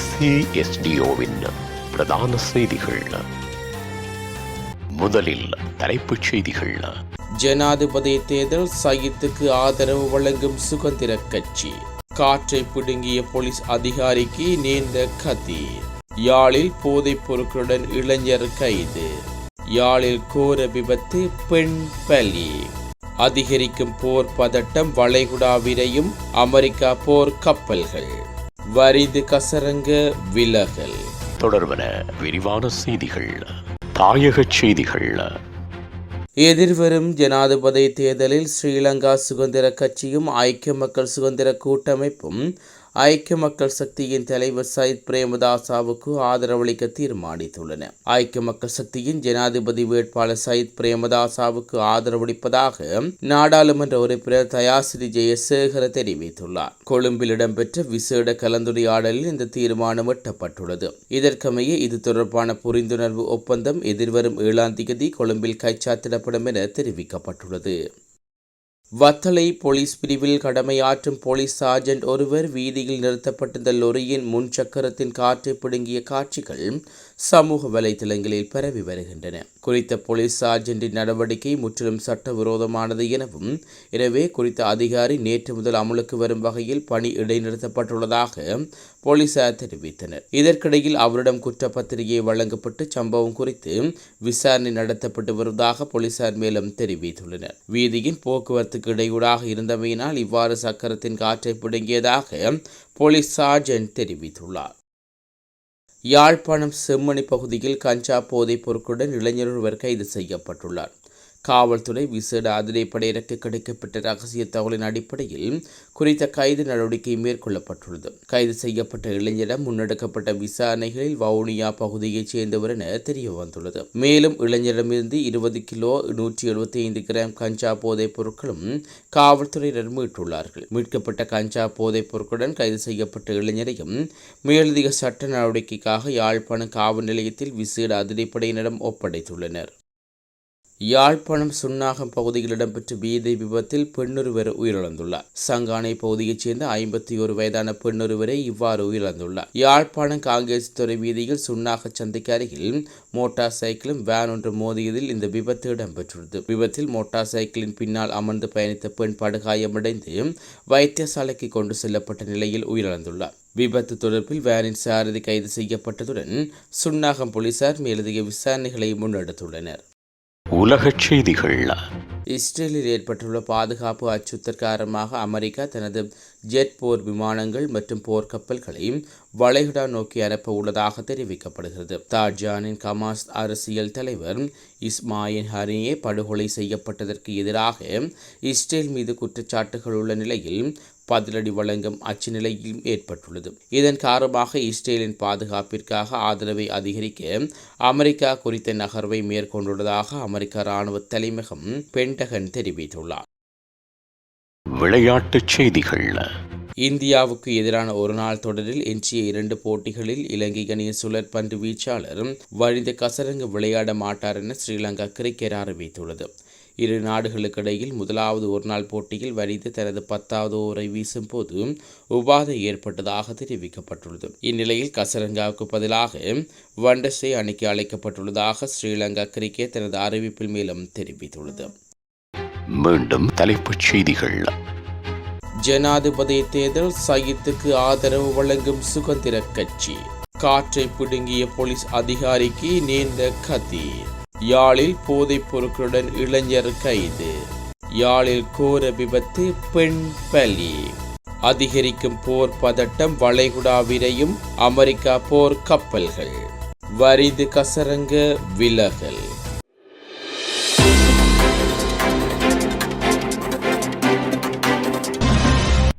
ஏசிஎஸ்டிஓவின் பிரதான செய்திகள். முதலில் தலைப்புச் செய்திகள். ஜனாதிபதி தேர்தல் சயித்துக்கு ஆதரவு வழங்கும் சுதந்திர கட்சி. காற்றை பிடுங்கிய போலீஸ் அதிகாரிக்கு நீண்ட கதி. யாழில் போதைப் பொருட்களுடன் இளைஞர் கைது. யாழில் கோர விபத்து பெண் பலி. அதிகரிக்கும் போர் பதட்டம் வளைகுடா விரையும் அமெரிக்கா போர் கப்பல்கள். வரிது கசரங்க விலகல். தொடர்வன விரிவான செய்திகள் தாயகச் செய்திகள். எதிர்வரும் ஜனாதிபதி தேர்தலில் ஸ்ரீலங்கா சுதந்திர கட்சியும் ஐக்கிய மக்கள் சுதந்திர கூட்டமைப்பும் ஐக்கிய மக்கள் சக்தியின் தலைவர் சயித் பிரேமதாசாவுக்கு ஆதரவளிக்க தீர்மானித்துள்ளன. ஐக்கிய மக்கள் சக்தியின் ஜனாதிபதி வேட்பாளர் சயித் பிரேமதாசாவுக்கு ஆதரவளிப்பதாக நாடாளுமன்ற உறுப்பினர் தயாசிரி ஜெயசேகர தெரிவித்துள்ளார். கொழும்பில் இடம்பெற்ற விசேட கலந்துரையாடலில் இந்த தீர்மானம் எட்டப்பட்டுள்ளது. இதற்கமைய இது தொடர்பான புரிந்துணர்வு ஒப்பந்தம் எதிர்வரும் ஏழாம் தேதி கொழும்பில் கைச்சாத்திடப்படும் என தெரிவிக்கப்பட்டுள்ளது. வத்தளை போலீஸ் பிரிவில் கடமையாற்றும் போலீஸ் சார்ஜென்ட் ஒருவர் வீதியில் நிறுத்தப்பட்டிருந்த லொரியின் முன் சக்கரத்தின் காற்றை பிடுங்கிய காட்சிகள் சமூக வலைதளங்களில் பரவி வருகின்றன. குறித்த போலீஸ் சார்ஜென்டின் நடவடிக்கை முற்றிலும் சட்டவிரோதமானது எனவும் எனவே குறித்த அதிகாரி நேற்று முதல் அமலுக்கு வரும் வகையில் பணி இடைநிறுத்தப்பட்டுள்ளதாக போலீசார் தெரிவித்தனர். இதற்கிடையில் அவரிடம் குற்றப்பத்திரிகை வழங்கப்பட்டு சம்பவம் குறித்து விசாரணை நடத்தப்பட்டு வருவதாக போலீசார் மேலும் தெரிவித்துள்ளனர். வீதியின் போக்குவரத்துக்கு இடையூறாக இருந்தமையினால் இவ்வாறு சக்கரத்தின் காற்றை பிடுங்கியதாக போலீஸ் சார்ஜென்ட் தெரிவித்துள்ளார். யாழ்ப்பாணம் செம்மணி பகுதியில் கஞ்சா போதைப் பொருட்களுடன் இளைஞர் ஒருவர் கைது செய்யப்பட்டுள்ளார். காவல்துறை விசேட அதிரைப்படையினருக்கு கிடைக்கப்பட்ட ரகசிய தகவலின் அடிப்படையில் குறித்த கைது நடவடிக்கை மேற்கொள்ளப்பட்டுள்ளது. கைது செய்யப்பட்ட இளைஞரிடம் முன்னெடுக்கப்பட்ட விசாரணைகளில் வவுனியா பகுதியைச் சேர்ந்தவர் என தெரிய வந்துள்ளது மேலும் இளைஞரிடமிருந்து இருபது கிலோ நூற்றி எழுபத்தி ஐந்து கிராம் கஞ்சா போதைப் பொருட்களும் காவல்துறையினர் மீட்டுள்ளார்கள். மீட்கப்பட்ட கஞ்சா போதைப் பொருட்களுடன் கைது செய்யப்பட்ட இளைஞரையும் மேலதிக சட்ட நடவடிக்கைக்காக யாழ்ப்பாணம் காவல் நிலையத்தில் விசேட அதிரைப்படையினரிடம் ஒப்படைத்துள்ளனர். யாழ்ப்பாணம் சுன்னாகம் பகுதியில் இடம்பெற்ற வீதி விபத்தில் பெண்ணொருவர் உயிரிழந்துள்ளார். சங்கானை பகுதியைச் சேர்ந்த ஐம்பத்தி ஒரு வயதான பெண்ணொருவரை இவ்வாறு உயிரிழந்துள்ளார். யாழ்ப்பாணம் காங்கேஸ் துறை வீதியில் சுன்னாக சந்தைக்கு அருகில் மோட்டார் சைக்கிளும் வேன் ஒன்று மோதியதில் இந்த விபத்து இடம்பெற்றுள்ளது. விபத்தில் மோட்டார் சைக்கிளின் பின்னால் அமர்ந்து பயணித்த பெண் படுகாயமடைந்து வைத்தியசாலைக்கு கொண்டு செல்லப்பட்ட நிலையில் உயிரிழந்துள்ளார். விபத்து தொடர்பில் வேனின் சாரதி கைது செய்யப்பட்டதுடன் சுன்னாகம் போலீசார் மேலதிக விசாரணைகளை முன்னெடுத்துள்ளனர். உலகச் செய்திகள். இஸ்ரேலில் ஏற்பட்டுள்ள பாதுகாப்பு அச்சுறுத்தல் காரணமாக அமெரிக்கா தனது ஜெட் போர் விமானங்கள் மற்றும் போர்க்கப்பல்களையும் வளைகுடா நோக்கி அனுப்ப உள்ளதாக தெரிவிக்கப்படுகிறது. தாஜானின் கமாஸ் அரசியல் தலைவர் இஸ்மாயின் ஹரியே படுகொலை செய்யப்பட்டதற்கு எதிராக இஸ்ரேல் மீது குற்றச்சாட்டுகள் உள்ள நிலையில் பதிலடி வழங்கும் அச்சு நிலையும் ஏற்பட்டுள்ளது. இதன் காரணமாக இஸ்ரேலின் பாதுகாப்பிற்காக ஆதரவை அதிகரிக்க அமெரிக்கா குறித்த நகர்வை மேற்கொண்டுள்ளதாக அமெரிக்க இராணுவ தலைமையகம் பென்டகன் தெரிவித்துள்ளார். விளையாட்டுச் செய்திகள். இந்தியாவுக்கு எதிரான ஒருநாள் தொடரில் எஞ்சிய இரண்டு போட்டிகளில் இலங்கை அணியின் சுழற்பந்து வீச்சாளர் வழிந்த கசரங்கு விளையாட மாட்டார் என ஸ்ரீலங்கா கிரிக்கெட் அறிவித்துள்ளது. இரு நாடுகளுக்கிடையில் முதலாவது ஒருநாள் போட்டியில் வரிந்து தனது பத்தாவது ஓவரை வீசும் போது உபாதை ஏற்பட்டதாக தெரிவிக்கப்பட்டுள்ளது. இந்நிலையில் கசரங்காவுக்கு பதிலாக வண்டசே அணிக்கு அழைக்கப்பட்டுள்ளதாக ஸ்ரீலங்கா கிரிக்கெட் தனது அறிவிப்பில் மேலும் தெரிவித்துள்ளது. மீண்டும் தலைப்புச் செய்திகள். ஜனாதிபதி தேர்தல் சயித்துக்கு ஆதரவு வழங்கும் சுதந்திர கட்சி. காற்றை பிடுங்கிய போலீஸ் அதிகாரிக்கு நீண்ட கதி. யாழில் போதைப் பொருட்களுடன் இளைஞர் கைது. யாழில் கோர விபத்து பெண் பலி. அதிகரிக்கும் போர் பதட்டம் வளைகுடா விரையும் அமெரிக்கா போர் கப்பல்கள். வரிது கசரங்க விலகல்.